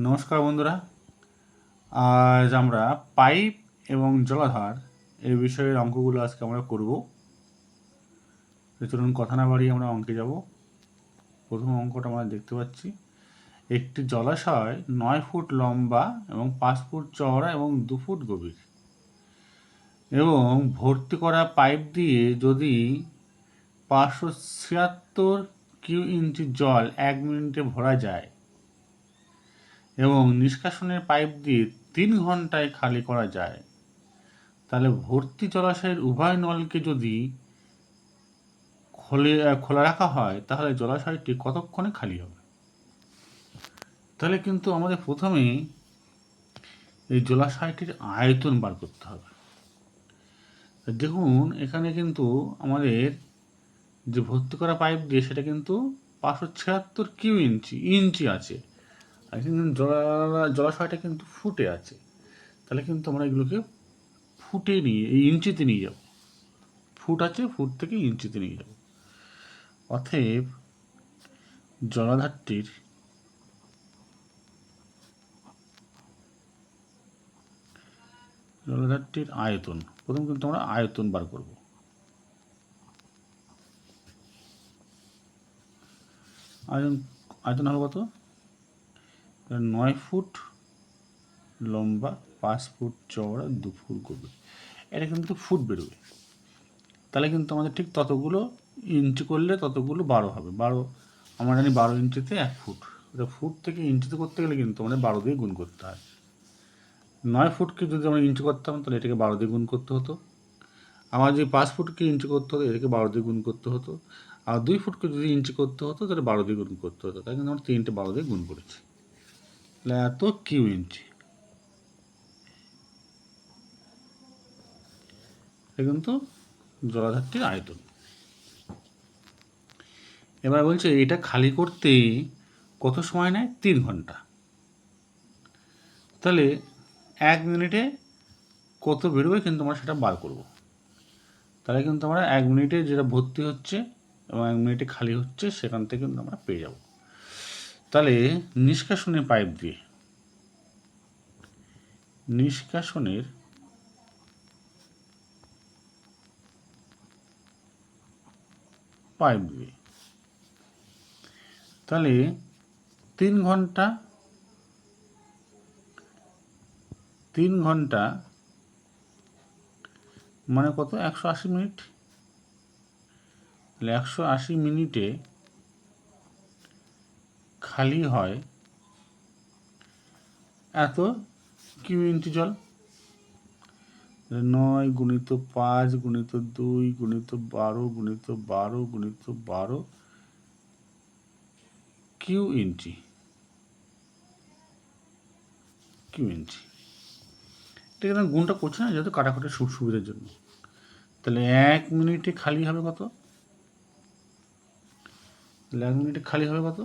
নমস্কার বন্ধুরা। আজ আমরা পাইপ এবং জলাধার এই বিষয়ের অঙ্কগুলো আজকে আমরা করব। চলুন কথা না বাড়িয়ে আমরা অঙ্কে যাব। প্রথম অঙ্কটা আমরা দেখতে পাচ্ছি। একটি জলাশয় নয় ফুট লম্বা এবং পাঁচ ফুট চওড়া এবং দু ফুট গভীর। এবং ভর্তি করা পাইপ দিয়ে যদি পাঁচশো ছিয়াত্তর কিউ ইঞ্চি জল এক মিনিটে ভরা যায় এবং নিষ্কাশনের পাইপ দিয়ে তিন ঘন্টায় খালি করা যায়। তাহলে ভর্তি জলাশয়ের উভয় নলকে যদি খোলে খোলা রাখা হয়, তাহলে জলাশয়টি কতক্ষণে খালি হবে? তাহলে কিন্তু আমাদের প্রথমে এই জলাশয়টির আয়তন বার করতে হবে। দেখুন, এখানে কিন্তু আমাদের যে ভর্তি করা পাইপ দিয়ে, সেটা কিন্তু পাঁচশো ছিয়াত্তর কিউ ইঞ্চি ইঞ্চি আছে। কিন্তু জলা জলাশয়টা কিন্তু ফুটে আছে। তাহলে কিন্তু আমরা এগুলোকে ফুটে নিয়ে, এই ইঞ্চিতে নিয়ে যাব। ফুট আছে, ফুট থেকে ইঞ্চিতে নিয়ে যাব। অতএব জলাধারটির জলাধারটির আয়তন, প্রথম কিন্তু আমরা আয়তন বার করব। আয়তন আয়তন হলো কত? নয় ফুট লম্বা, পাঁচ ফুট চওড়া, দু ফুট গভীর। এটা কিন্তু ফুট বেরোবে। তাহলে কিন্তু আমাদের ঠিক ততগুলো ইঞ্চি করলে ততগুলো বারো হবে। বারো, আমরা জানি বারো ইঞ্চিতে এক ফুট। এটা ফুট থেকে ইঞ্চিতে করতে গেলে কিন্তু আমাদের বারো দিয়ে গুণ করতে হয়। নয় ফুটকে যদি আমরা ইঞ্চি করতাম, তাহলে এটাকে বারো দিয়ে গুণ করতে হতো। আমার যদি পাঁচ ফুটকে ইঞ্চি করতে হতো, এটাকে বারো দিয়ে গুণ করতে হতো। আর দুই ফুটকে যদি ইঞ্চি করতে হতো, তাহলে বারো দিয়ে গুণ করতে হতো। তাই কিন্তু আমরা তিনটে বারো দিয়ে গুণ করেছি। এত কিউ ইঞ্চি এটা কিন্তু জলাধারটির আয়তন। এবার বলছে, এটা খালি করতে কত সময় নেয়? তিন ঘণ্টা। তাহলে এক মিনিটে কত বেরোবে কিন্তু আমরা সেটা বার করব। তাহলে কিন্তু আমরা এক মিনিটে যেটা ভর্তি হচ্ছে এবং এক মিনিটে খালি হচ্ছে, সেখান থেকে কিন্তু আমরা পেয়ে যাব। তাহলে নিষ্কাশনের পাইপ দিয়ে। নিষ্কাশনের পাইপ দিয়ে। তাহলে তিন ঘণ্টা তিন ঘণ্টা মানে কত? একশো আশি মিনিট। তাহলে একশো আশি মিনিটে খালি হয়, এত কিউ ইঞ্চি জল? নয় গুণিত পাঁচ গুণিত দুই গুণিত বারো গুণিত বারো গুণিত বারো কিউ ইঞ্চি কিউ ইঞ্চি এটা কিন্তু গুণটা করছে না? যেহেতু কাটাকুটির সু সুবিধার জন্য। তাহলে এক মিনিটে খালি হবে কত? তাহলে এক মিনিটে খালি হবে কত?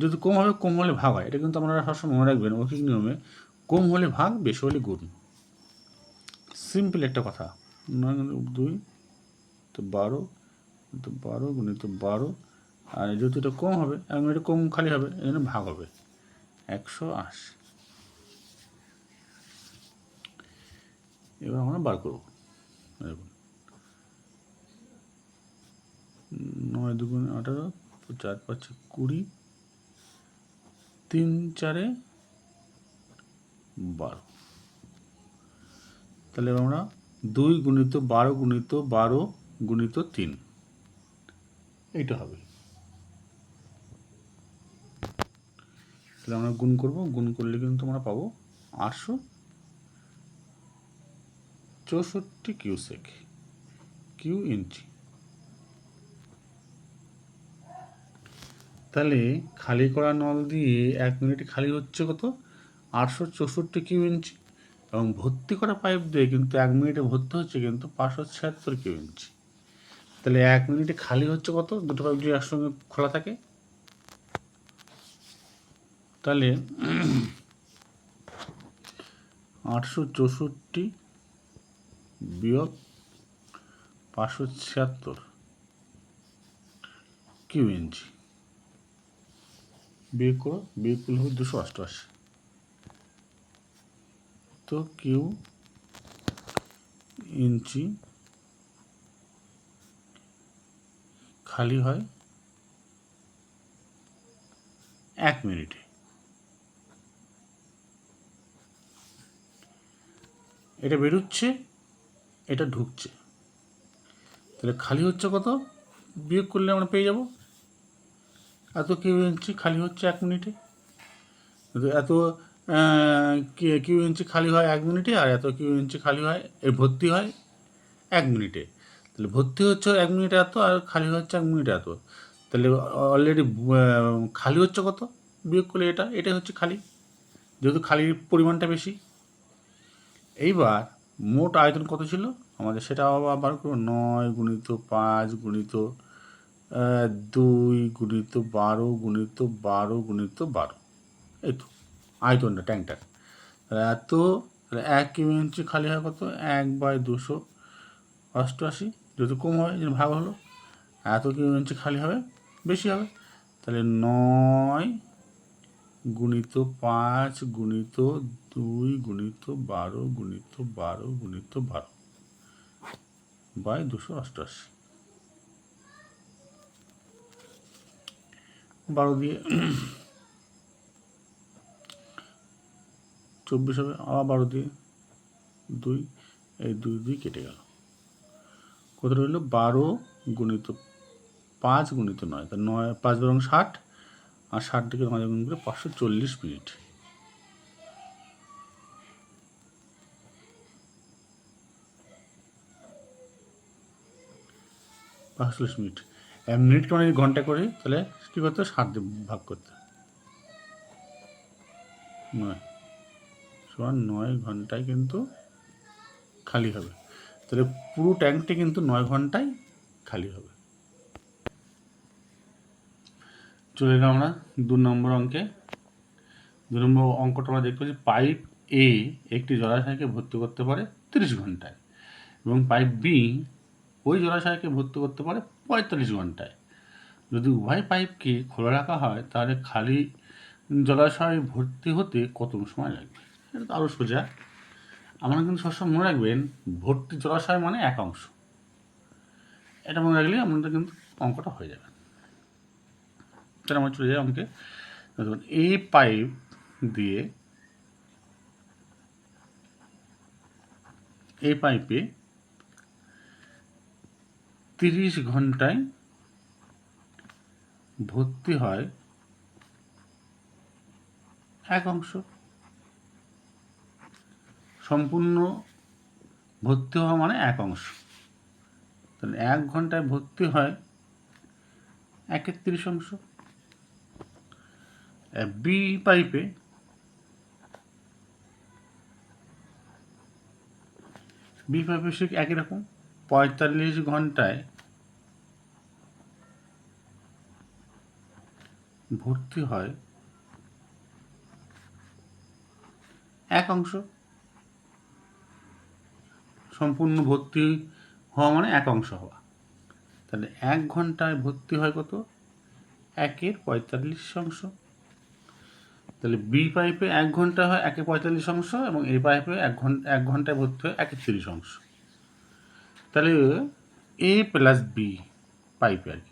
যদি কম হবে, কম হলে ভাগ হয়। এটা কিন্তু আপনারা সবসময় মনে রাখবেন মৌখিক নিয়মে কম হলে ভাগ, বেশি হলে গুণ। সিম্পল একটা কথা। দুই, তো বারো তো বারো গুণিত বারো, আর যেহেতু এটা কম হবে, এবং এটা কম খালি হবে, এই জন্য ভাগ হবে। একশো আশি। এবার আমরা বার করব। নয় দুগুণ আঠারো চার পাঁচে কুড়ি, তিন চারে বারো। তাহলে আমরা দুই গুণিত বারো গুণিত বারো গুণিত তিন, এইটা হবে। তাহলে আমরা গুণ করব, গুণ করলে কিন্তু আমরা পাবো আটশো চৌষট্টি কিউসেক, কিউ ইঞ্চি। তাহলে খালি করা নল দিয়ে এক মিনিটে খালি হচ্ছে কত? আটশো চৌষট্টি কিউ ইঞ্চি। এবং ভর্তি করা পাইপ দিয়ে কিন্তু এক মিনিটে ভর্তি হচ্ছে কিন্তু পাঁচশো ছিয়াত্তর কিউ ইঞ্চি। তাহলে এক মিনিটে খালি হচ্ছে কত? দুটো পাইপ যদি একসঙ্গে খোলা থাকে। তাহলে আটশো চৌষট্টি বিয়োগ পাঁচশো ছিয়াত্তর কিউ ইঞ্চি। বিয়োগ করো বিয়োগ করলে হবে দুশো অষ্টআশি। তো কিউ ইঞ্চি খালি হয় এক মিনিটে। এটা বেরোচ্ছে, এটা ঢুকছে। তাহলে খালি হচ্ছে কত? বিয়োগ করলে আমরা পেয়ে যাব এত কিউ ইঞ্চি খালি হচ্ছে এক মিনিটে? এত কিউ ইঞ্চি খালি হয় এক মিনিটে আর এত কিউ ইঞ্চি খালি হয় এর ভর্তি হয় এক মিনিটে। তাহলে ভর্তি হচ্ছে এক মিনিটে এত আর খালি হচ্ছে এক মিনিটে এত। তাহলে অলরেডি খালি হচ্ছে কত? বিয়োগ করলে এটা, এটাই হচ্ছে খালি, যেহেতু খালির পরিমাণটা বেশি। এইবার মোট আয়তন কত ছিল? আমাদের সেটা আবার বার করব। নয় গুণিত পাঁচ গুণিত দুই গুণিত বারো গুণিত বারো গুণিত বারো। এই তো, আয়তনটা ট্যাঙ্কটার তাহলে এত, তাহলে এক কিমি ইঞ্চি খালি হয় কত? এক বাই দুশো অষ্টআশি। যদি কম হয়, যদি ভাগ হলো, এত কিমি ইঞ্চি খালি হবে, বেশি হবে। তাহলে নয় গুণিত পাঁচ গুণিত দুই গুণিত বারো গুণিত বারো গুণিত বারো বাই দুশো অষ্টআশি। বারো দিয়ে চব্বিশ হবে, আবার বারো দিয়ে দুই, এই দুই দুই কেটে গেল। কত রইল? বারো গুণিত পাঁচ গুণিত নয় তা নয়, পাঁচ বরং ষাট, আর ষাট থেকে নয় গুণ করে পাঁচশো চল্লিশ মিনিট। পাঁচশো চল্লিশ মিনিট এক মিনিটকে মানে যদি ঘণ্টা করি, তাহলে কী করতে? ষাট দিয়ে ভাগ করতে। নয় নয় ঘন্টায় কিন্তু খালি হবে তাহলে পুরো ট্যাঙ্কটি কিন্তু নয় ঘন্টায় খালি হবে চলে গেলাম আমরা দু নম্বর অঙ্কে দু নম্বর অঙ্কটা আমরা দেখতে পাচ্ছি পাইপ এ একটি জলাশয়কে ভর্তি করতে পারে তিরিশ ঘন্টায় এবং পাইপ বি ওই জলাশয়কে ভর্তি করতে পারে পঁয়তাল্লিশ ঘন্টায়। যদি উভয় পাইপকে খোলা রাখা হয়, তাহলে খালি জলাশয় ভর্তি হতে কত সময় লাগবে? এটা তো আরও সোজা। আপনারা কিন্তু সবসময় মনে রাখবেন, ভর্তি জলাশয় মানে এক অংশ। এটা মনে রাখলে আপনাদের কিন্তু অঙ্কটা হয়ে যাবে। তাহলে আমরা চলে যায় অঙ্কে। এই পাইপ দিয়ে এই পাইপে তিরিশ ঘন্টায় ভর্তি হয় এক অংশ। সম্পূর্ণ ভর্তি হওয়া মানে এক অংশ। তাহলে এক ঘন্টায় ভর্তি হয় এক একত্রিশ অংশ। বি পাইপে বি পাইপে সে একই রকম। পঁয়তাল্লিশ ঘন্টায় ভর্তি হয়, এক অংশ সম্পূর্ণ ভর্তি হওয়া মানে এক অংশ হওয়া। তাহলে এক ঘন্টায় ভর্তি হয় কত? একের পঁয়তাল্লিশ অংশ। তাহলে বি পাইপে এক ঘণ্টা হয় একে পঁয়তাল্লিশ অংশ এবং এ পাইপে এক ঘণ্টা এক ঘন্টায় ভর্তি হয় একে তিরিশ অংশ। তাহলে এ প্লাস বি পাইপে আর কি।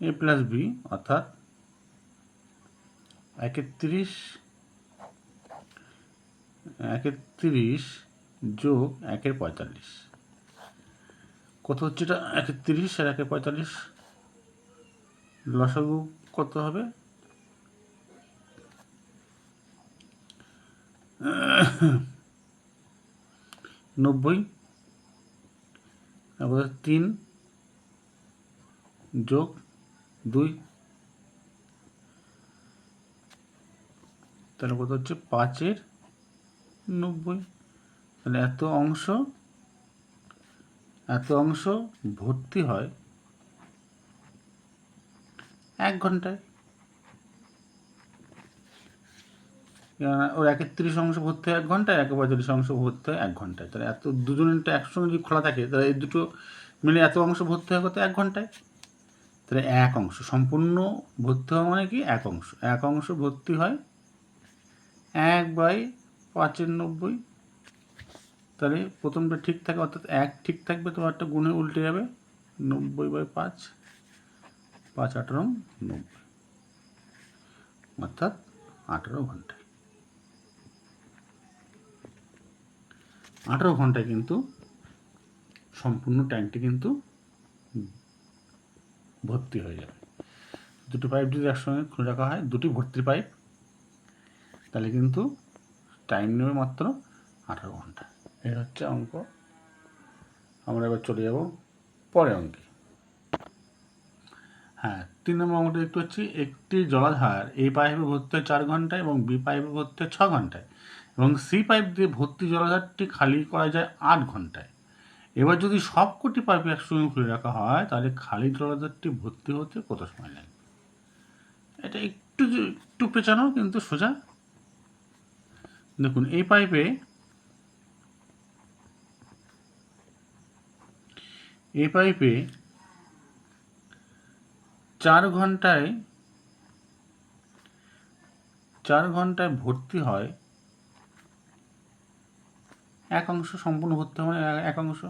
এ প্লাস বি অর্থাৎ একে তিরিশ একের তিরিশ যোগ একের পঁয়তাল্লিশ। কত হচ্ছে এটা? একের তিরিশ আর একের পঁয়তাল্লিশ। লসাগু কত হবে? নব্বই। তারপরে তিন যোগ দুই। তাহলে কত হচ্ছে? পাঁচের নব্বই। তাহলে এত অংশ এত অংশ ভর্তি হয় এক ঘন্টায়। ওর একের তিরিশ অংশ ভর্তি হয় এক ঘন্টায়, একে পঁয়তাল্লিশ অংশ ভর্তি হয় এক ঘন্টায়। তাহলে এত দুজনেরটা একসঙ্গে যদি খোলা থাকে, তাহলে এই দুটো মিলে এত অংশ ভর্তি হয় কত এক ঘন্টায়। তাহলে এক অংশ। সম্পূর্ণ ভর্তি হওয়া মানে কি? এক অংশ। এক অংশ ভর্তি হয় এক বাই পাঁচের নব্বই তাহলে প্রথমটা ঠিক থাকে, অর্থাৎ এক ঠিক থাকবে তোমার একটা গুণে উল্টে যাবে নব্বই বাই পাঁচ পাঁচ আঠারো নব্বই। অর্থাৎ আঠারো ঘন্টায়। আঠারো ঘন্টায় কিন্তু সম্পূর্ণ ট্যাঙ্কটি কিন্তু ভর্তি হয়ে যাবে। দুটো পাইপ যদি একসঙ্গে খুলে রাখা হয়, দুটি ভর্তি পাইপ তাহলে কিন্তু টাইম নেবে মাত্র আঠারো ঘণ্টা। এই হচ্ছে অঙ্ক। আমরা এবার চলে যাব পরে অঙ্কে। হ্যাঁ তিন নম্বর অঙ্কটা দেখতে পাচ্ছি, একটি জলাধার এই পাইপে ভর্তি হয় চার ঘন্টায় এবং বি পাইপে ভর্তি হয় ছ ঘন্টায় এবং সি পাইপ দিয়ে ভর্তি জলাধারটি খালি করা যায় আট ঘন্টায়। এবার যদি সবকটি পাইপ একসঙ্গে খুলে রাখা হয়, তাহলে খালি জলাধারটি ভর্তি হতে কত সময় লাগবে? এটা একটু একটু পেঁচানো, কিন্তু সোজা। দেখুন, এই পাইপে এই পাইপে চার ঘন্টায় চার ঘন্টায় ভর্তি হয়। এক অংশ সম্পূর্ণ ভর্তি হয় মানে এক অংশ।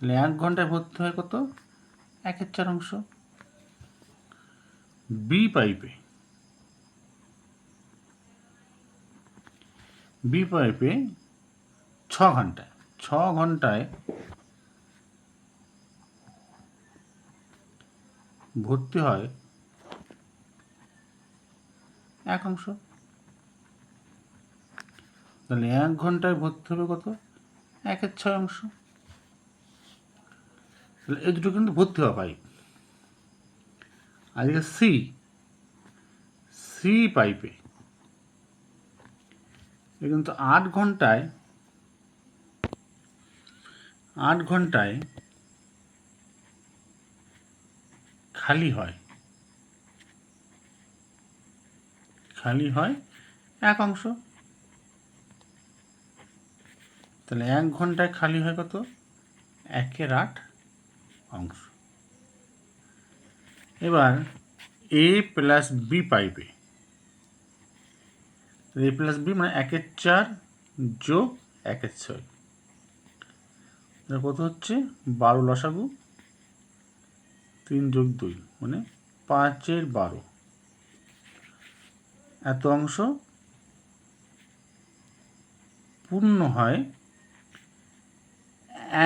তাহলে এক ঘন্টায় ভর্তি হয় কত? একের চার অংশ। বি পাইপে বি পাইপে ছ ঘন্টায়। ছ ঘন্টায় ভর্তি হয় এক অংশ। তাহলে এক ঘন্টায় ভর্তি হবে কত? একের ছয় অংশ। তাহলে এই দুটো কিন্তু ভর্তি হওয়া পাইপ। আজকে সি সি পাইপে। এ কিন্তু আট ঘন্টায় আট ঘন্টায় খালি হয়। খালি হয় এক অংশ। তাহলে এক ঘন্টায় খালি হয় কত? একের আট। অংশ। এবার এ প্লাস বি পাইপে এ প্লাস বি মানে একের চার যোগ একের ছয়। কত হচ্ছে? বারো লসাগু। তিন যোগ দুই মানে পাঁচের বারো। এত অংশ পূর্ণ হয়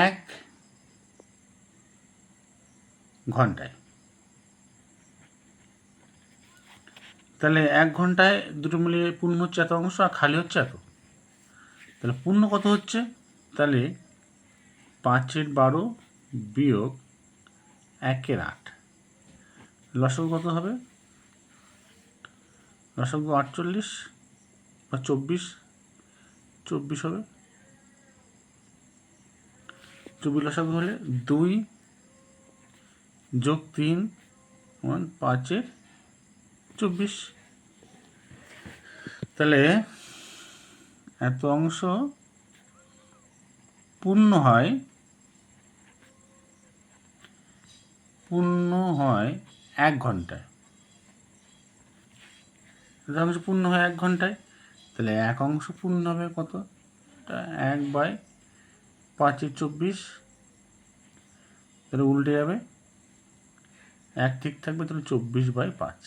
এক ঘন্টায়। তাহলে এক ঘন্টায় দুটো মিলিয়ে পূর্ণ হচ্ছে এত অংশ আর খালি হচ্ছে এত? তাহলে পূর্ণ কত হচ্ছে? তাহলে পাঁচের বারো বিয়োগ একের আট। লসক কত হবে? লসক আটচল্লিশ বা চব্বিশ? চব্বিশ হবে। চব্বিশ লসক হলে দুই যোগ তিন সমান পাঁচের চব্বিশ। তাহলে এত অংশ পূর্ণ হয় পূর্ণ হয় এক ঘন্টায়। অংশ পূর্ণ হয় এক ঘন্টায়, তাহলে এক অংশ পূর্ণ হবে কত? এক বাই পাঁচের চব্বিশ, তাহলে উল্টে যাবে এক ঠিক থাকবে তাহলে চব্বিশ বাই পাঁচ।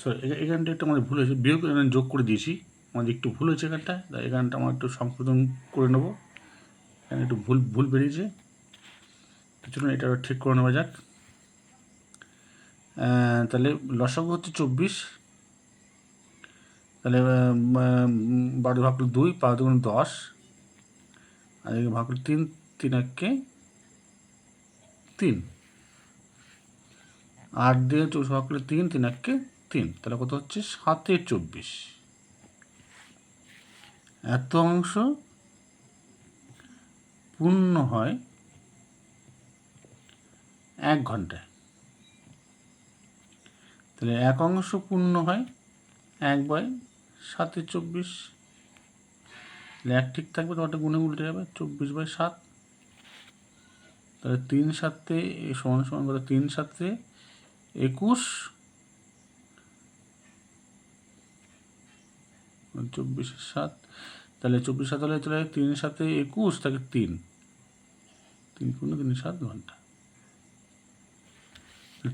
সরি এখানটা একটু আমাদের ভুল হয়েছে। বিয়োগ যোগ করে দিয়েছি। আমাদের একটু ভুল হয়েছে এখানটা। তাই এখানটা আমার একটু সংশোধন করে নেব। এখানে একটু ভুল ভুল বেরিয়েছে। চলুন এটা ঠিক করে নেওয়া যাক। তাহলে লসাগু হচ্ছে চব্বিশ। বারো ভাগ দুই, পাঁচ দুগুণ দশ। আর ভাগ তিন তিন এককে তিন। আট দিয়ে চৌষ ভাগ করলে তিন তিন এককে তিন। তাহলে কত হচ্ছে? সাতে চব্বিশ। এত অংশ পূর্ণ হয় এক ঘন্টায়। তাহলে এক অংশ পূর্ণ হয় এক বাই সাতে চব্বিশ। তাহলে এক ঠিক থাকবে, তোমারটা গুণে উল্টে যাবে, চব্বিশ বাই সাত। তাহলে তিন সাতে সমান সমান করে তিন সাতে একুশ। চব্বিশের সাত, তাহলে চব্বিশ সাত হলে চলে তিন সাতে একুশ থাকে তিন। তিন পূর্ণ, তিন সাত ঘণ্টা।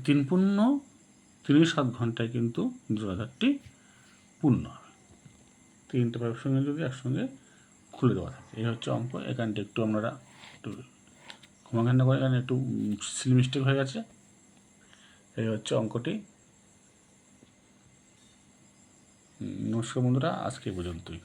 তিন পূর্ণ তিরিশ সাত ঘন্টায় কিন্তু জলাধারটি পূর্ণ তিনটে পাইপের সঙ্গে যদি একসঙ্গে খুলে দেওয়া থাকে। এই হচ্ছে অঙ্ক। এখানটা একটু আপনারা একটু ক্ষমাখান্ডা করে এখানে একটু সিল মিস্টেক হয়ে গেছে। এই হচ্ছে অঙ্কটি। নমস্কার বন্ধুরা, আজকে পর্যন্তই।